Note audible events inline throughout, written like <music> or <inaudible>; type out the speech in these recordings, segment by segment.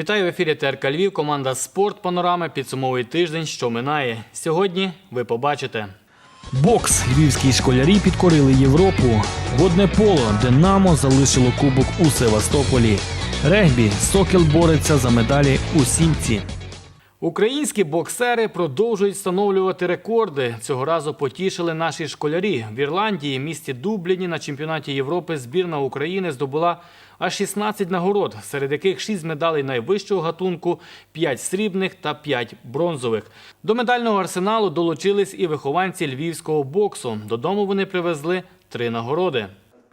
Вітаю в ефірі ТРК Львів. Команда Спорт Панорами підсумовує тиждень, що минає. Сьогодні ви побачите. Бокс львівські школярі підкорили Європу. Водне поло Динамо залишило кубок у Севастополі. Регбі Сокіл бореться за медалі у сімці. Українські боксери продовжують встановлювати рекорди. Цього разу потішили наші школярі. В Ірландії, місті Дубліні, на чемпіонаті Європи збірна України здобула аж 16 нагород, серед яких 6 медалей найвищого гатунку, 5 срібних та 5 бронзових. До медального арсеналу долучились і вихованці львівського боксу. Додому вони привезли три нагороди.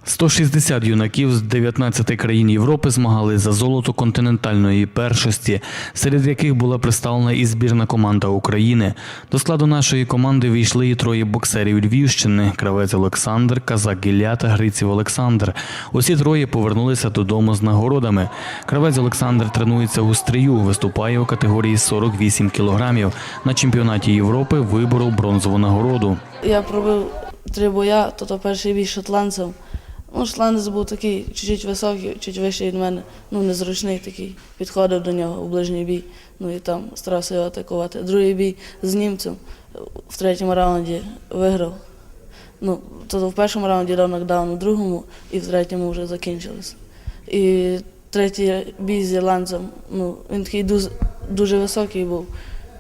160 юнаків з 19 країн Європи змагали за золото континентальної першості, серед яких була представлена і збірна команда України. До складу нашої команди війшли і троє боксерів Львівщини: Кравець Олександр, Казак Ілля та Гриців Олександр. Усі троє повернулися додому з нагородами. Кравець Олександр тренується у стрію, виступає у категорії 48 кілограмів. На чемпіонаті Європи виборов бронзову нагороду. Я пробив три боя, то, то перший бій шотландцем. Ну, шотландець був такий чуть-чуть високий, чуть вищий від мене, ну незручний такий. Підходив до нього у ближній бій, ну і там старався його атакувати. Другий бій з німцем в третьому раунді виграв. Ну, то в першому раунді дав нокдаун, у другому і в третьому вже закінчилось. І третій бій з ірландцем, ну, він такий дуже, дуже високий був.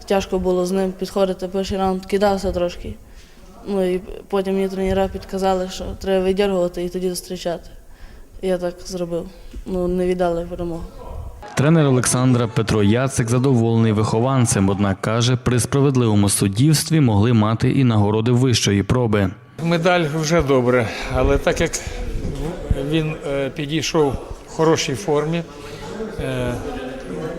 Тяжко було з ним підходити. Перший раунд кидався трошки. Ну і потім мені тренера підказали, що треба видергувати і тоді зустрічати. Я так зробив. Ну, не віддали перемогу. Тренер Олександра Петро Яцик задоволений вихованцем, однак каже, при справедливому суддівстві могли мати і нагороди вищої проби. Медаль вже добре, але так як він е, підійшов в хорошій формі, е,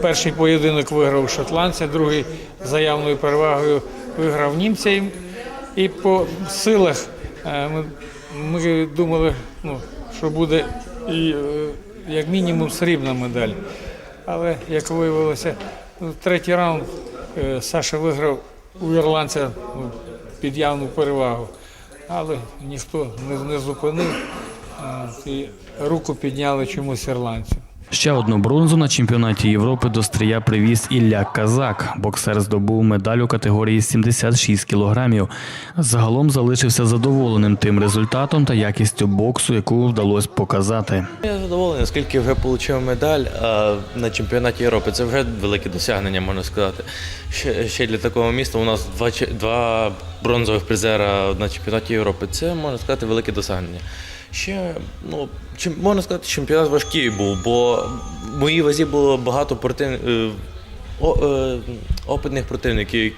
перший поєдинок виграв шотландця, другий за явною перевагою виграв німця. І- по силах е, ми, ми думали, ну, що буде і, е, як мінімум срібна медаль. Але як виявилося, ну, третій раунд е, Саша виграв у ірландця ну, під явну перевагу. Але ніхто не, зупинив і руку підняли чомусь ірландцю. Ще одну бронзу на чемпіонаті Європи до стрія привіз Ілля Казак. Боксер здобув медаль у категорії 76 кілограмів. Загалом залишився задоволеним тим результатом та якістю боксу, яку вдалося показати. Я задоволений, оскільки вже отримав медаль на чемпіонаті Європи. Це вже велике досягнення, можна сказати. Ще для такого міста у нас два, два бронзових призера на чемпіонаті Європи. Це можна сказати велике досягнення. Ще ну, чим, можна сказати, чемпіонат важкий був, бо в моїй вазі було багато против, е, о, е, опитних противників,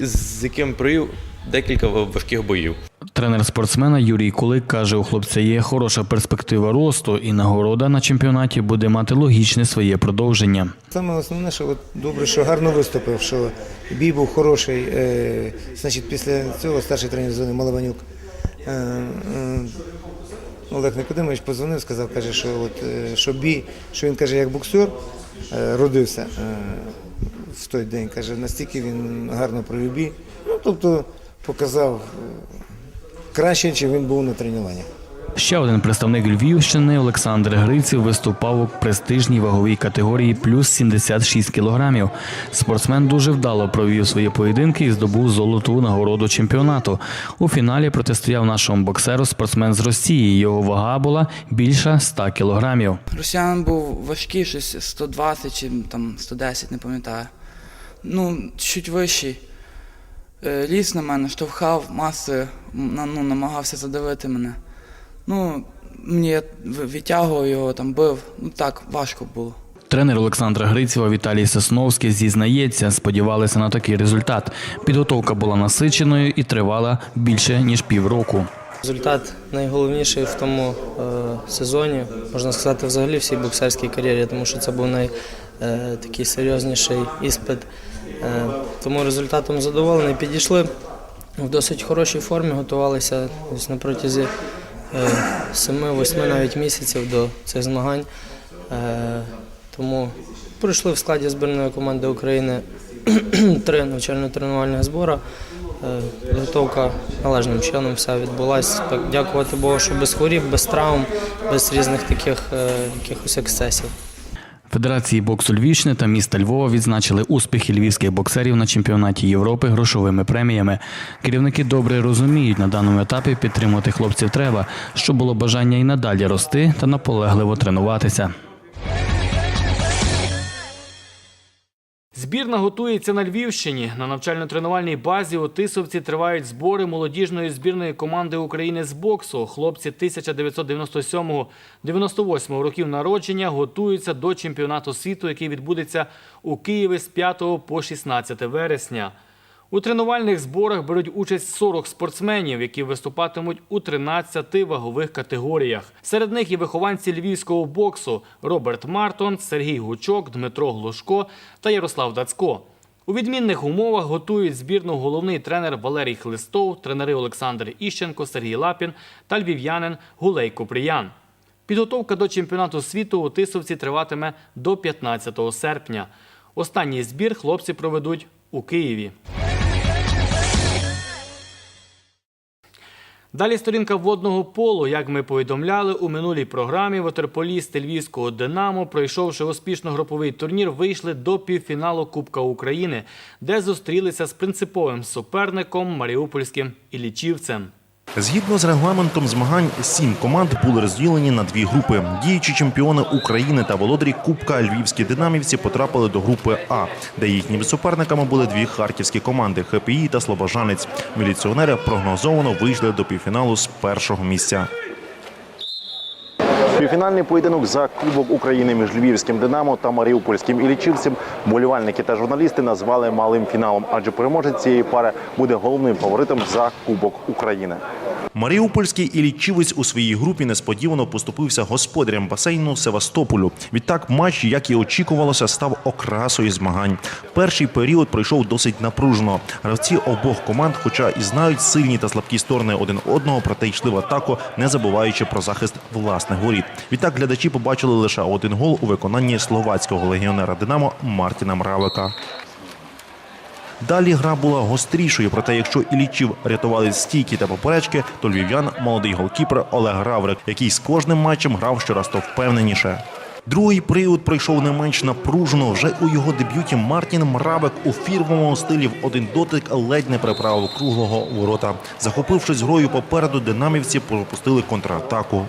з якими провів декілька важких боїв. Тренер спортсмена Юрій Кулик каже, у хлопця є хороша перспектива росту, і нагорода на чемпіонаті буде мати логічне своє продовження. Саме основне, що от добре, що гарно виступив, що бій був хороший. Е, значить, після цього старший тренер зони Малованюк е, е, Олег Никодимович позвонив, сказав, каже, що от е, що бій, що він каже, як боксер е, родився е, в той день. Каже, настільки він гарно провів бій. Ну, тобто показав краще, ніж він був на тренуваннях. Ще один представник Львівщини Олександр Гриців виступав у престижній ваговій категорії плюс 76 кілограмів. Спортсмен дуже вдало провів свої поєдинки і здобув золоту нагороду чемпіонату. У фіналі протистояв нашому боксеру спортсмен з Росії. Його вага була більша 100 кілограмів. Росіян був важкий, щось 120 чи там 110, не пам'ятаю. Ну, чуть вищий. Е, Ліз на мене, штовхав на- ну, намагався задавити мене. Ну, мені я відтягував його, там бив. Ну так, важко було. Тренер Олександра Грицєва Віталій Сосновський зізнається, сподівалися на такий результат. Підготовка була насиченою і тривала більше ніж півроку. Результат найголовніший в тому е, сезоні, можна сказати, взагалі всій боксерській кар'єрі, тому що це був най, е, такий серйозніший іспит. Е, тому результатом задоволений. Підійшли в досить хорошій формі, готувалися ось на протязі 7-8 навіть місяців до цих змагань. Е, тому пройшли в складі збірної команди України <clears throat> три навчально-тренувальних збори. Готовка Підготовка належним чином вся відбулася. Дякувати Богу, що без хворіб, без травм, без різних таких е, якихось ексцесів. Федерації боксу Львівщини та міста Львова відзначили успіхи львівських боксерів на чемпіонаті Європи грошовими преміями. Керівники добре розуміють, на даному етапі підтримувати хлопців треба, щоб було бажання і надалі рости та наполегливо тренуватися. Збірна готується на Львівщині. На навчально-тренувальній базі у Тисовці тривають збори молодіжної збірної команди України з боксу. Хлопці 1997-98 років народження готуються до чемпіонату світу, який відбудеться у Києві з 5 по 16 вересня. У тренувальних зборах беруть участь 40 спортсменів, які виступатимуть у 13 вагових категоріях. Серед них і вихованці львівського боксу Роберт Мартон, Сергій Гучок, Дмитро Глушко та Ярослав Дацько. У відмінних умовах готують збірну головний тренер Валерій Хлистов, тренери Олександр Іщенко, Сергій Лапін та львів'янин Гулей Куприян. Підготовка до чемпіонату світу у Тисовці триватиме до 15 серпня. Останній збір хлопці проведуть у Києві. Далі сторінка водного полу. Як ми повідомляли у минулій програмі, ватерполісти львівського Динамо, пройшовши успішно груповий турнір, вийшли до півфіналу Кубка України, де зустрілися з принциповим суперником Маріупольським Іллічівцем. Згідно з регламентом змагань, сім команд були розділені на дві групи. Діючі чемпіони України та володарі Кубка Львівські динамівці потрапили до групи А, де їхніми суперниками були дві харківські команди ХПІ та Слобожанець. Міліціонери прогнозовано вийшли до півфіналу з першого місця. Півфінальний поєдинок за Кубок України між Львівським Динамо та Маріупольським Ілічівцем болівальники та журналісти назвали малим фіналом, адже переможець цієї пари буде головним фаворитом за Кубок України. Маріупольський Іллічівець у своїй групі несподівано поступився господарям басейну Севастополю. Відтак матч, як і очікувалося, став окрасою змагань. Перший період пройшов досить напружено. Гравці обох команд, хоча і знають сильні та слабкі сторони один одного, проте йшли в атаку, не забуваючи про захист власних воріт. Відтак глядачі побачили лише один гол у виконанні словацького легіонера Динамо Мартіна Мравика. Далі гра була гострішою, проте якщо Іллічів рятували стійки та поперечки, то львів'ян молодий голкіпер Олег Граврик, який з кожним матчем грав щораз то впевненіше. Другий період пройшов не менш напружено. Вже у його дебюті Мартін Мравик у фірмовому стилі в один дотик ледь не приправив круглого ворота. Захопившись грою попереду, динамівці пропустили контратаку.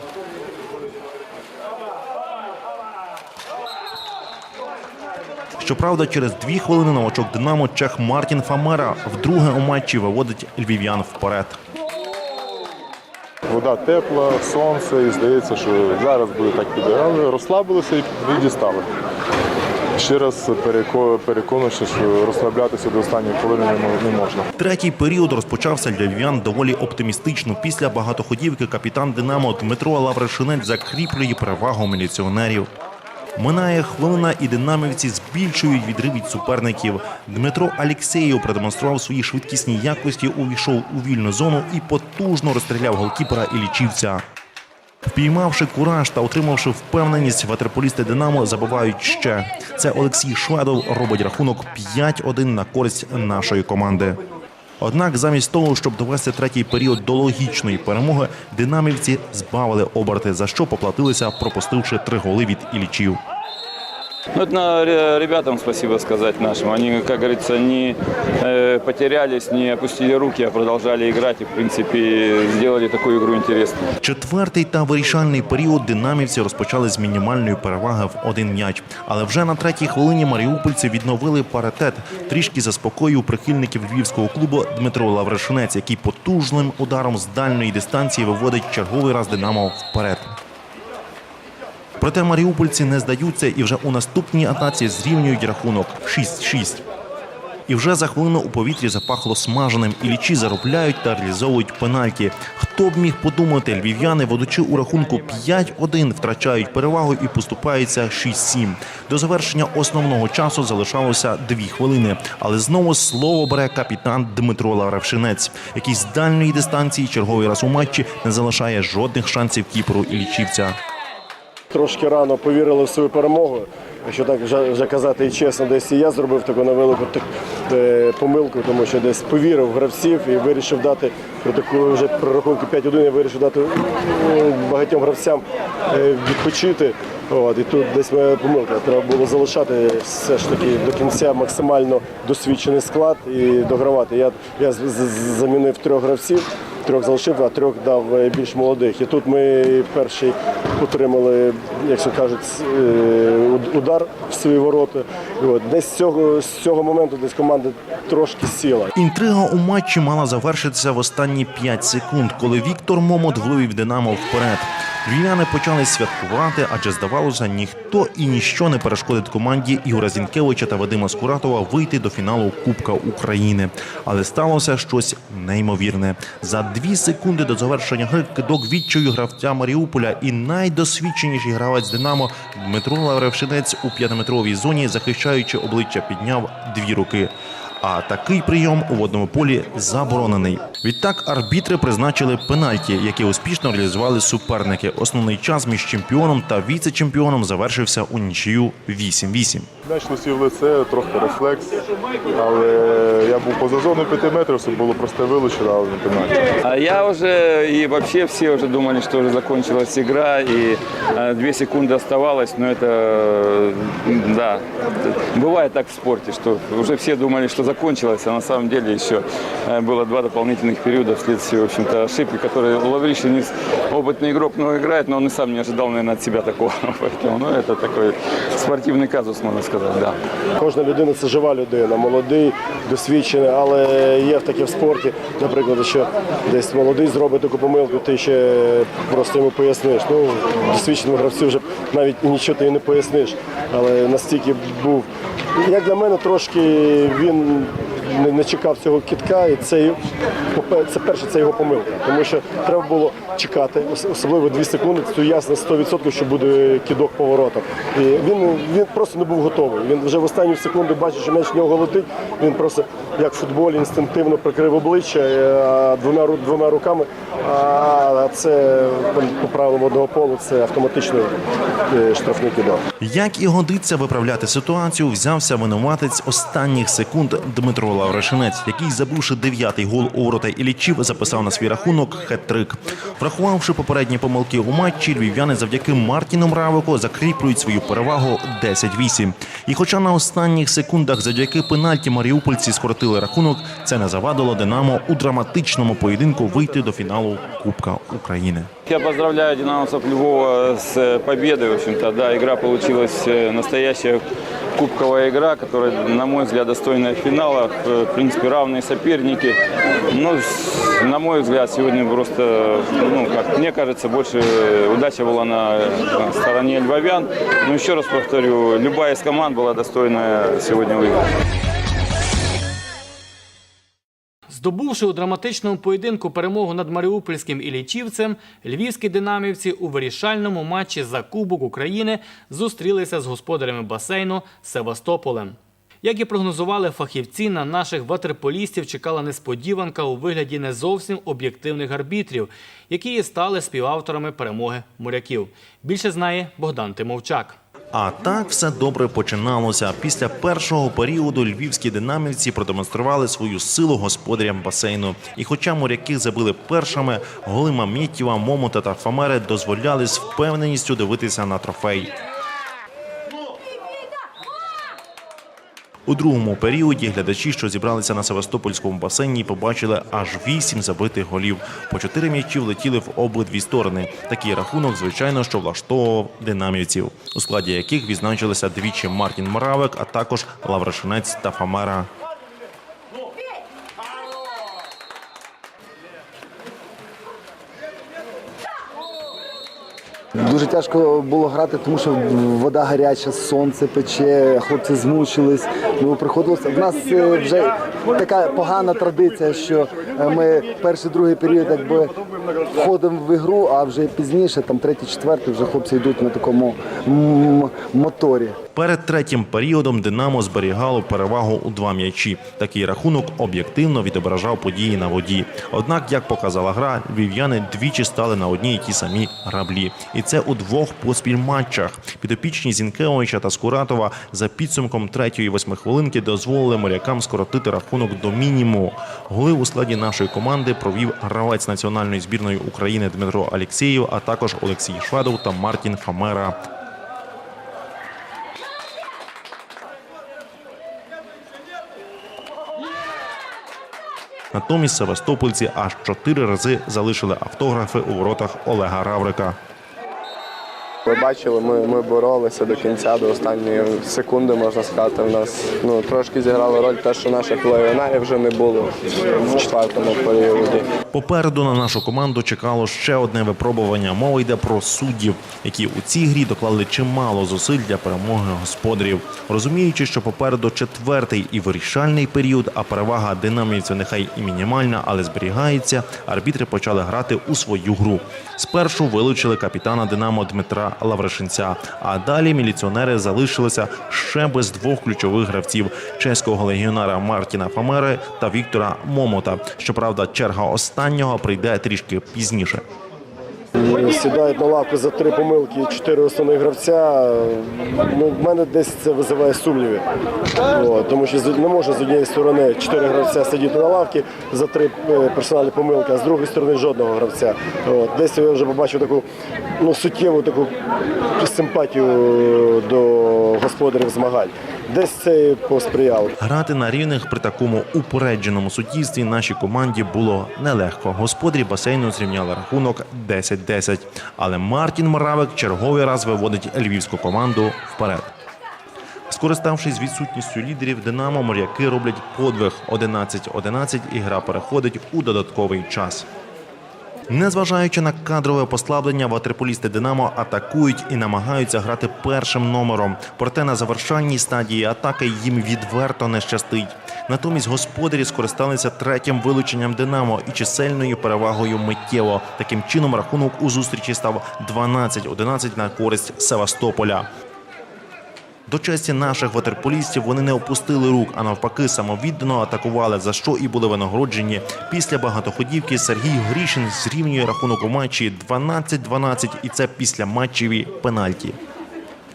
Щоправда, через дві хвилини новачок Динамо Чех Мартін Фамера вдруге у матчі виводить львів'ян вперед. Вода тепла, сонце, і здається, що зараз буде так піде. Але розслабилися і відістали. Ще раз переко- переконуючи, що розслаблятися до останньої хвилини не можна. Третій період розпочався для львів'ян доволі оптимістично. Після багатоходівки капітан Динамо Дмитро Лаврешинець закріплює перевагу міліціонерів. Минає хвилина, і динамівці збільшують відрив від суперників. Дмитро Алєксєєв продемонстрував свої швидкісні якості, увійшов у вільну зону і потужно розстріляв голкіпера і лічівця. Впіймавши кураж та отримавши впевненість, ватерполісти Динамо забувають ще. Це Олексій Шведов робить рахунок 5-1 на користь нашої команди. Однак, замість того, щоб довести третій період до логічної перемоги, динамівці збавили оберти, за що поплатилися, пропустивши три голи від Ілічів. Ну, это надо ребятам спасибо сказать нашим. Они, как говорится, не э, потерялись, не опустили руки, а продолжали играть и, в принципе, сделали такую игру интересной. Четвертий та вирішальний період динамівці розпочали з мінімальної переваги в один м'яч. Але вже на третій хвилині маріупольці відновили паритет. Трішки заспокоїв прихильників львівського клубу Дмитро Лаврешинець, який потужним ударом з дальної дистанції виводить черговий раз Динамо вперед. Проте маріупольці не здаються і вже у наступній атаці зрівнюють рахунок 6-6. І вже за хвилину у повітрі запахло смаженим, і лічі заробляють та реалізовують пенальті. Хто б міг подумати, львів'яни, ведучи у рахунку 5-1, втрачають перевагу і поступаються 6-7. До завершення основного часу залишалося дві хвилини. Але знову слово бере капітан Дмитро Лавревшинець, який з дальньої дистанції черговий раз у матчі не залишає жодних шансів кіперу і лічівця. Трошки рано повірили в свою перемогу. Якщо так вже, казати і чесно, десь і я зробив таку невелику е, помилку, тому що десь повірив гравців і вирішив дати при таку вже при рахунку 5-1 я вирішив дати е, багатьом гравцям е, відпочити. От, і тут десь моя помилка. Треба було залишати все ж таки до кінця максимально досвідчений склад і догравати. Я, я замінив трьох гравців, трьох залишив, а трьох дав більш молодих. І тут ми перший отримали, як кажуть, е, удар в свої ворота. От, десь з цього, з цього моменту десь команда трошки сіла. Інтрига у матчі мала завершитися в останні 5 секунд, коли Віктор Момот вивів Динамо вперед. Львів'яни почали святкувати, адже здавалося, ніхто і ніщо не перешкодить команді Ігора Зінкевича та Вадима Скуратова вийти до фіналу Кубка України. Але сталося щось неймовірне. За дві секунди до завершення гри кидок відчаю гравця Маріуполя і найдосвідченіший гравець Динамо Дмитро Лавревшинець у п'ятиметровій зоні, захищаючи обличчя, підняв дві руки. А такий прийом у водному полі заборонений. Відтак арбітри призначили пенальті, які успішно реалізували суперники. Основний час між чемпіоном та віце-чемпіоном завершився у нічию 8-8. М'яч летів в лице, трохи рефлекс, але я був поза зоною 5 метрів, це було просто вилучено, але не пенальті. А я уже и вообще все уже думали, что уже закончилась игра и э, две секунды оставалось, но это, э, да, бывает так в спорте, что уже все думали, что закончилось, а на самом деле еще э, было два дополнительных периода вследствие, в общем-то, ошибки, которые Лавришин опытный игрок много играет, но он и сам не ожидал, наверное, от себя такого. <laughs> Поэтому, ну, это такой спортивный казус, можно сказать, да. Кожна людина це жива людина, молодий, досвідчений, але є таке в спорті, наприклад, що десь молодий зробить таку помилку, ти ще просто йому поясниш. Ну, досвідченому гравцю вже навіть нічого ти і не поясниш. Але настільки був. Як для мене, трошки він не, не чекав цього кітка, і це, це перше, це його помилка. Тому що треба було чекати, особливо 2 секунди, це ясно 100%, що буде кідок поворотом. І він, він просто не був готовий. Він вже в останню секунду бачить, що м'яч в нього летить. Він просто як в футболі інстинктивно прикрив обличчя е, двома, двома руками. А це по правилам одного полу це автоматично е, штрафний кидок. Як і годиться виправляти ситуацію, взявся винуватець останніх секунд Дмитро Лаврешинець, який, забивши дев'ятий гол у ворота Іллічів, записав на свій рахунок хет-трик. Врахувавши попередні помилки у матчі, львів'яни завдяки Мартіну Мравику закріплюють свою перевагу 10-8. І хоча на останніх секундах завдяки пенальті маріупольці скоротили рахунок, це не завадило Динамо у драматичному поєдинку вийти до фіналу Кубка України. Я поздравляю динамовцев Львова с э, победой. В общем-то, да, игра получилась э, настоящая кубковая игра, которая, на мой взгляд, достойная финала. Э, В принципе, равные соперники. Но, с- на мой взгляд, сегодня просто, ну, как мне кажется, больше э, удача была на э, стороне львовян. Но еще раз повторю, любая из команд была достойна сегодня выиграть. Здобувши у драматичному поєдинку перемогу над Маріупольським Іллічівцем, львівські динамівці у вирішальному матчі за Кубок України зустрілися з господарями басейну Севастополем. Як і прогнозували фахівці, на наших ватерполістів чекала несподіванка у вигляді не зовсім об'єктивних арбітрів, які і стали співавторами перемоги моряків. Більше знає Богдан Тимовчак. А так все добре починалося. Після першого періоду львівські динамівці продемонстрували свою силу господарям басейну. І хоча моряки забили першими, голи Мамєтєва, Момота та Фамери дозволяли з впевненістю дивитися на трофей. У другому періоді глядачі, що зібралися на Севастопольському басейні, побачили аж вісім забитих голів. По чотири м'ячі влетіли в обидві сторони. Такий рахунок, звичайно, що влаштовував динамівців, у складі яких відзначилися двічі Мартін Моравик, а також Лаврашинець та Фамера. Дуже тяжко було грати, тому що вода гаряча, сонце пече, хлопці змучились. Ну приходилося. В нас е, вже така погана традиція, що ми перший, другий період якби входимо в ігру, а вже пізніше, там третій, четвертий, вже хлопці йдуть на такому моторі. Перед третім періодом Динамо зберігало перевагу у два м'ячі. Такий рахунок об'єктивно відображав події на воді. Однак, як показала гра, львів'яни двічі стали на одній і ті самі граблі. І це у двох поспіль матчах. Підопічні Зінкевича та Скуратова за підсумком третьої восьмихвилинки дозволили морякам скоротити рахунок до мінімуму. Голи у складі нашої команди провів гравець національної збірної України Дмитро Алєксєєв, а також Олексій Шведов та Мартін Фамера. Натомість севастопольці аж чотири рази залишили автографи у воротах Олега Раврика. Ви бачили, ми, ми боролися до кінця, до останньої секунди, можна сказати. У нас ну, трошки зіграло роль те, що наших легіонерів вже не було в четвертому періоді. Попереду на нашу команду чекало ще одне випробування. Мова йде про суддів, які у цій грі доклали чимало зусиль для перемоги господарів. Розуміючи, що попереду четвертий і вирішальний період, а перевага динамівців нехай і мінімальна, але зберігається. Арбітри почали грати у свою гру. Спершу вилучили капітана Динамо Дмитра Лаврешинця, а далі міліціонери залишилися ще без двох ключових гравців чеського легіонера Мартіна Фамери та Віктора Момота. Щоправда, черга останнього прийде трішки пізніше. Сідають на лавку за три помилки, чотири основних гравця. Ну, в мене десь це визиває сумніви. О, тому що не може з однієї сторони чотири гравця сидіти на лавці за три е, персональні помилки, а з другої сторони жодного гравця. От, десь я вже побачив таку ну, суттєву таку симпатію до господарів змагань. Десь це посприяло. Грати на рівних при такому упередженому суддівстві нашій команді було нелегко. Господарі басейну зрівняли рахунок 10-10. Але Мартін Моравик черговий раз виводить львівську команду вперед. Скориставшись відсутністю лідерів, Динамо моряки роблять подвиг 11-11 і гра переходить у додатковий час. Незважаючи на кадрове послаблення, ватерполісти Динамо атакують і намагаються грати першим номером. Проте на завершальній стадії атаки їм відверто не щастить. Натомість господарі скористалися третім вилученням Динамо і чисельною перевагою миттєво. Таким чином рахунок у зустрічі став 12-11 на користь Севастополя. До честі наших ватерполістів вони не опустили рук, а навпаки самовіддано атакували, за що і були винагороджені. Після багатоходівки Сергій Грішин зрівнює рахунок у матчі 12-12 і це після матчеві пенальті.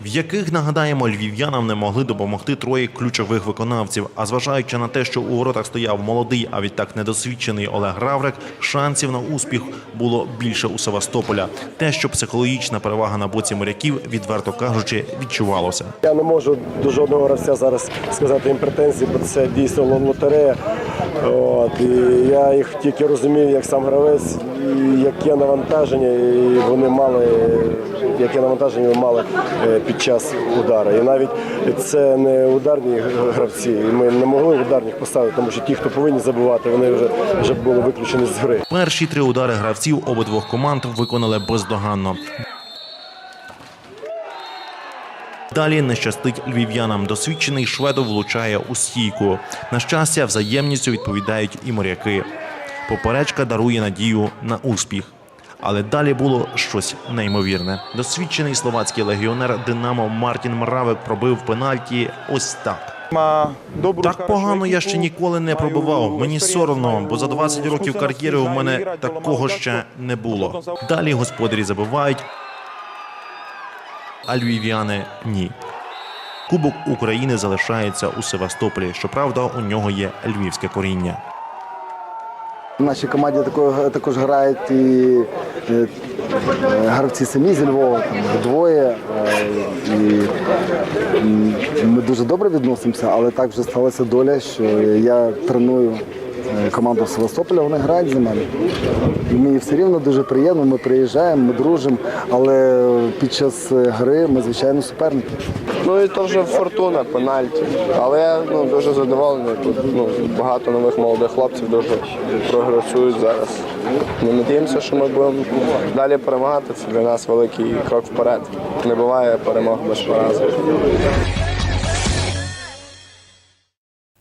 В яких нагадаємо, львів'янам не могли допомогти троє ключових виконавців. А зважаючи на те, що у воротах стояв молодий, а відтак недосвідчений Олег Раврик, шансів на успіх було більше у Севастополя. Те, що психологічна перевага на боці моряків, відверто кажучи, відчувалося. Я не можу до жодного гравця зараз сказати їм претензії, бо це дійсно лотерея. От, і я їх тільки розумію як сам гравець, і яке навантаження, і вони мали, яке навантаження вони мали е, під час удару. І навіть це не ударні гравці. і Ми не могли ударних поставити, тому що ті, хто повинні забувати, вони вже, вже були виключені з гри. Перші три удари гравців обидвох команд виконали бездоганно. Далі не щастить львів'янам. Досвідчений шведов влучає у стійку. На щастя, взаємністю відповідають і моряки. Поперечка дарує надію на успіх. Але далі було щось неймовірне. Досвідчений словацький легіонер Динамо Мартін Мравик пробив пенальті ось так. Так погано я ще ніколи не пробивав. Мені соромно, бо за 20 років кар'єри у мене такого ще не було. Далі господарі забивають, а львів'яни ні. Кубок України залишається у Севастополі. Щоправда, у нього є львівське коріння. В нашій команді також, також грають і е, е, гравці самі зі Львова, там, двоє. е, І ми дуже добре відносимося, але так вже сталася доля, що я треную команду Севастополя, вони грають за мене. І мені все рівно дуже приємно, ми приїжджаємо, ми дружимо, але під час е, гри ми, звичайно, суперники. Ну і то вже фортуна, пенальті. Але я ну, дуже задоволений. Тут ну, багато нових молодих хлопців дуже прогресують зараз. Ми надіємося, що ми будемо далі перемагати. Це для нас великий крок вперед. Не буває перемог без поразок.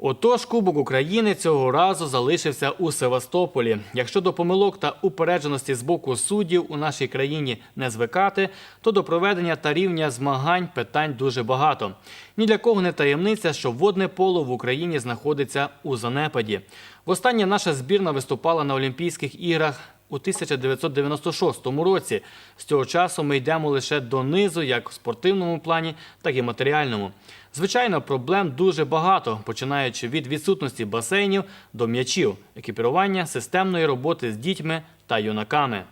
Отож, Кубок України цього разу залишився у Севастополі. Якщо до помилок та упередженості з боку суддів у нашій країні не звикати, то до проведення та рівня змагань питань дуже багато. Ні для кого не таємниця, що водне поло в Україні знаходиться у занепаді. Востаннє наша збірна виступала на Олімпійських іграх у 1996 році. З цього часу ми йдемо лише донизу, як в спортивному плані, так і матеріальному. Звичайно, проблем дуже багато, починаючи від відсутності басейнів до м'ячів, екіпірування, системної роботи з дітьми та юнаками.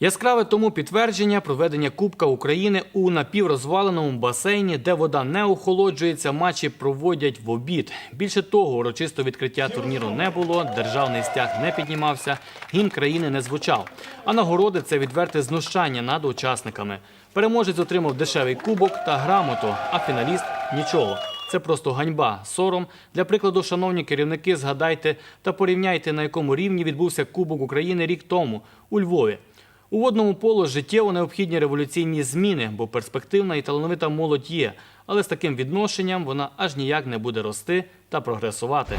Яскраве тому підтвердження проведення Кубка України у напіврозваленому басейні, де вода не охолоджується, матчі проводять в обід. Більше того, урочисто відкриття турніру не було, державний стяг не піднімався, гімн країни не звучав. А нагороди це відверте знущання над учасниками. Переможець отримав дешевий кубок та грамоту, а фіналіст нічого. Це просто ганьба, сором. Для прикладу, шановні керівники, згадайте та порівняйте, на якому рівні відбувся Кубок України рік тому у Львові. У водному полу життєво необхідні революційні зміни, бо перспективна і талановита молодь є, але з таким відношенням вона аж ніяк не буде рости та прогресувати.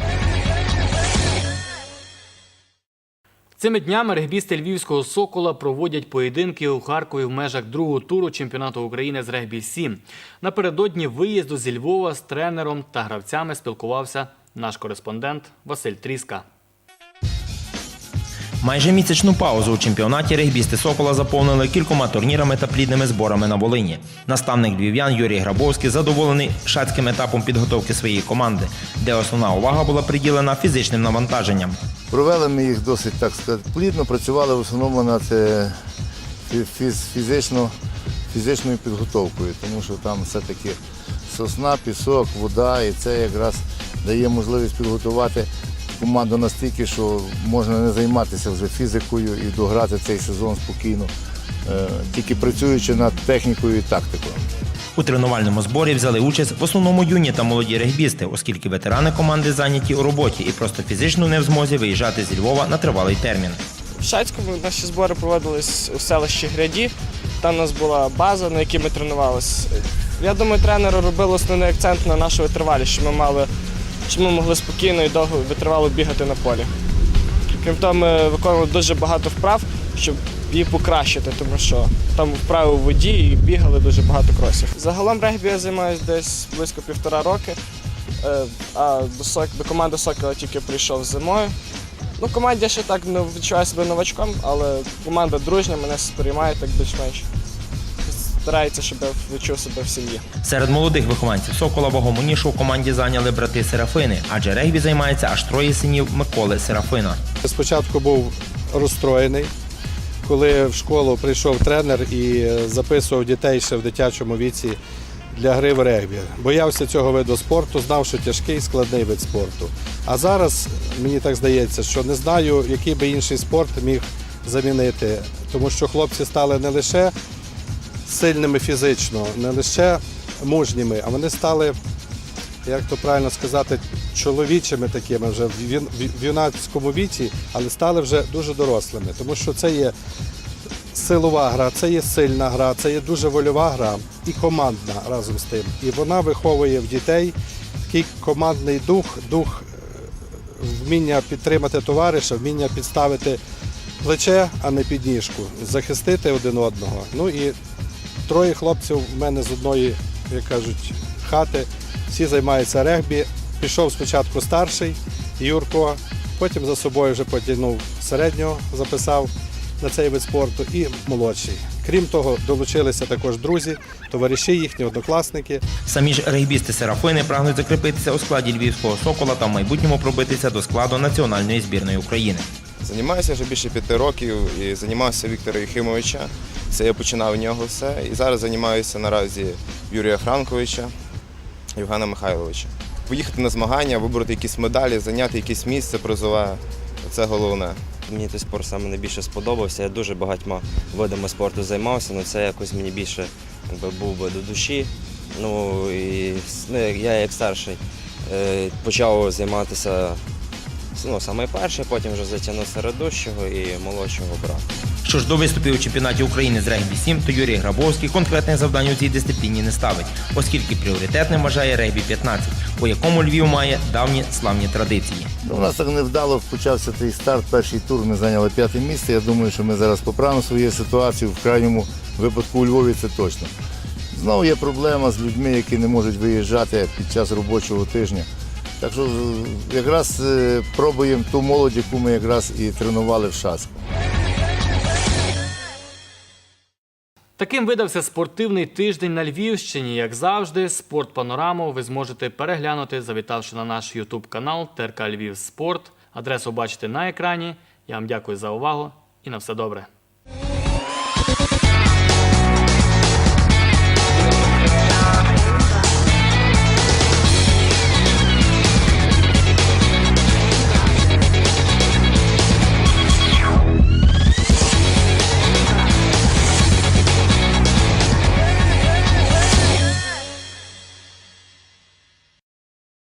Цими днями регбісти львівського сокола проводять поєдинки у Харкові в межах другого туру чемпіонату України з регбі 7 Напередодні виїзду зі Львова з тренером та гравцями спілкувався наш кореспондент Василь Тріска. Майже місячну паузу у чемпіонаті регбісти Сокола заповнили кількома турнірами та плідними зборами на Волині. Наставник львів'ян Юрій Грабовський задоволений шацьким етапом підготовки своєї команди, де основна увага була приділена фізичним навантаженням. Провели ми їх досить так сказати, плідно, працювали в основному над фізично, фізичною підготовкою, тому що там все-таки сосна, пісок, вода, і це якраз дає можливість підготувати команду настільки, що можна не займатися вже фізикою і дограти цей сезон спокійно, е, тільки працюючи над технікою і тактикою. У тренувальному зборі взяли участь в основному юні та молоді регбісти, оскільки ветерани команди зайняті у роботі і просто фізично не в змозі виїжджати зі Львова на тривалий термін. В Шацькому наші збори проводились у селищі Гряді. Там у нас була база, на якій ми тренувалися. Я думаю, тренери робили основний акцент на нашу витривалість, щоб ми мали, щоб ми могли спокійно і довго витривало бігати на полі. Крім того, ми виконували дуже багато вправ, щоб її покращити, тому що там вправи у воді і бігали дуже багато кросів. Загалом регбі я займаюся десь близько півтора роки, е, а до, Сок- до команди Сокола тільки прийшов зимою. Ну, команді ще так не відчуваю себе новачком, але команда дружня, мене сприймає так більш-менш. Старається, щоб я відчув себе в сім'ї. Серед молодих вихованців Сокола вагому нішу у команді зайняли брати Серафини, адже регбі займається аж троє синів Миколи Серафина. Спочатку був розстроєний, коли в школу прийшов тренер і записував дітей ще в дитячому віці для гри в регбі. Боявся цього виду спорту, знав, що тяжкий, складний вид спорту. А зараз мені так здається, що не знаю, який би інший спорт міг замінити, тому що хлопці стали не лише сильними фізично, не лише мужніми, а вони стали як то правильно сказати, чоловічими такими вже в юнацькому віці, але стали вже дуже дорослими, тому що це є силова гра, це є сильна гра, це є дуже вольова гра і командна разом з тим. І вона виховує в дітей такий командний дух, дух е, вміння підтримати товариша, вміння підставити плече, а не підніжку, захистити один одного. Ну і троє хлопців в мене з одної, як кажуть, хати. Всі займаються регбі. Пішов спочатку старший Юрко, потім за собою вже потягнув середнього, записав на цей вид спорту і молодший. Крім того, долучилися також друзі, товариші їхні, однокласники. Самі ж регбісти Серафини прагнуть закріпитися у складі львівського сокола та в майбутньому пробитися до складу національної збірної України. Займаюся вже більше п'яти років і займався Віктора Єхимовича. Це я починав у нього все. І зараз займаюся наразі Юрія Франковича, Євгена Михайловича. Поїхати на змагання, вибрати якісь медалі, зайняти якесь місце призове це головне. Мені той спорт саме найбільше сподобався. Я дуже багатьма видами спорту займався, але це якось мені більше якби, був би до душі. Ну і ну, я як старший е, почав займатися ну, саме перший, потім вже затягнув середущого і молодшого брата. Що ж до виступів у чемпіонаті України з регбі-7, то Юрій Грабовський конкретних завдань у цій дисципліні не ставить, оскільки пріоритетним вважає регбі-15, у якому Львів має давні славні традиції. Ну, У нас так невдало почався цей старт. Перший тур ми зайняли п'яте місце. Я думаю, що ми зараз поправимо свою ситуацію. В крайньому випадку у Львові це точно. Знову є проблема з людьми, які не можуть виїжджати під час робочого тижня. Так що якраз е, пробуємо ту молодь, яку ми якраз і тренували в Шацьку. Таким видався спортивний тиждень на Львівщині. Як завжди, спорт панораму ви зможете переглянути, завітавши на наш Ютуб канал ТРК Львів Спорт. Адресу бачите на екрані. Я вам дякую за увагу і на все добре.